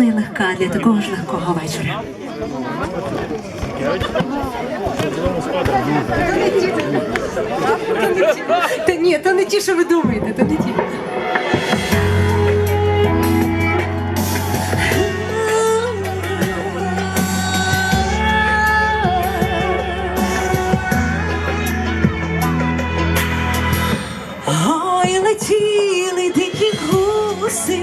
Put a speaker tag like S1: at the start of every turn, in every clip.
S1: романтична і легка для такого ж легкого вечора. Та ні, то не ті, що ви думаєте, то не ті. Ой, летіли дикі гуси,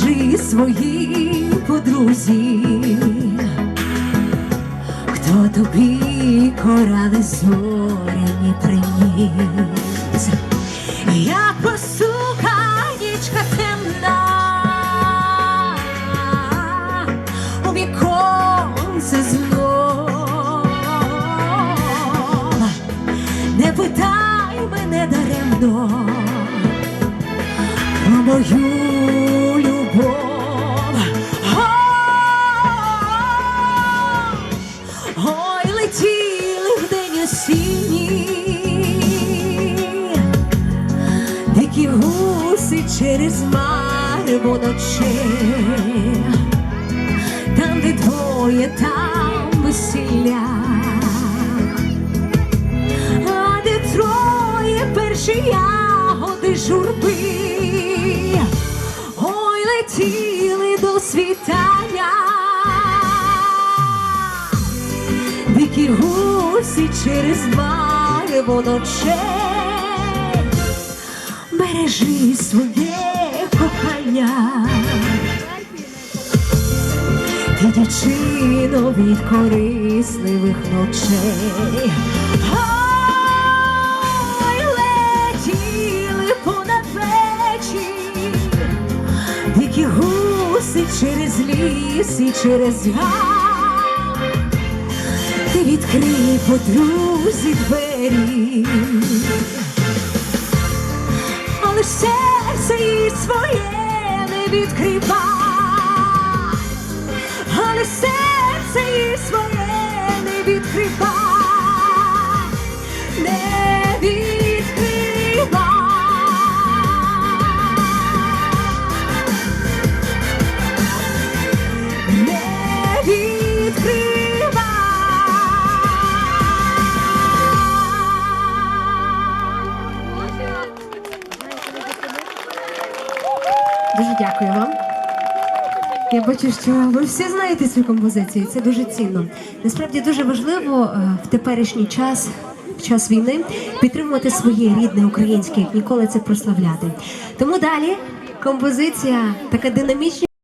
S1: не кажи своїй подрузі, хто тобі корали зоряні приніс, як посуканічка темна, у віконце знов. Не питай мене даремно про мою через марво ночей, там, де двоє, там весілля. А де троє перші ягоди журби, ой, летіли до світання, дикі гусі через марево ночей, бережи своє кохання. Ти дівчино від корисливих ночей. Ой, летіли понад вечір, дикі гуси через ліс і через гай. Ти відкрий подрузі двері, але серце їй своє не відкривай. Але серце Дуже дякую вам. Я бачу, що ви всі знаєте цю композицію. і Це дуже цінно. Насправді дуже важливо е, в теперішній час, в час війни, підтримувати своє рідне українське, ніколи це прославляти. Тому далі композиція така динамічна.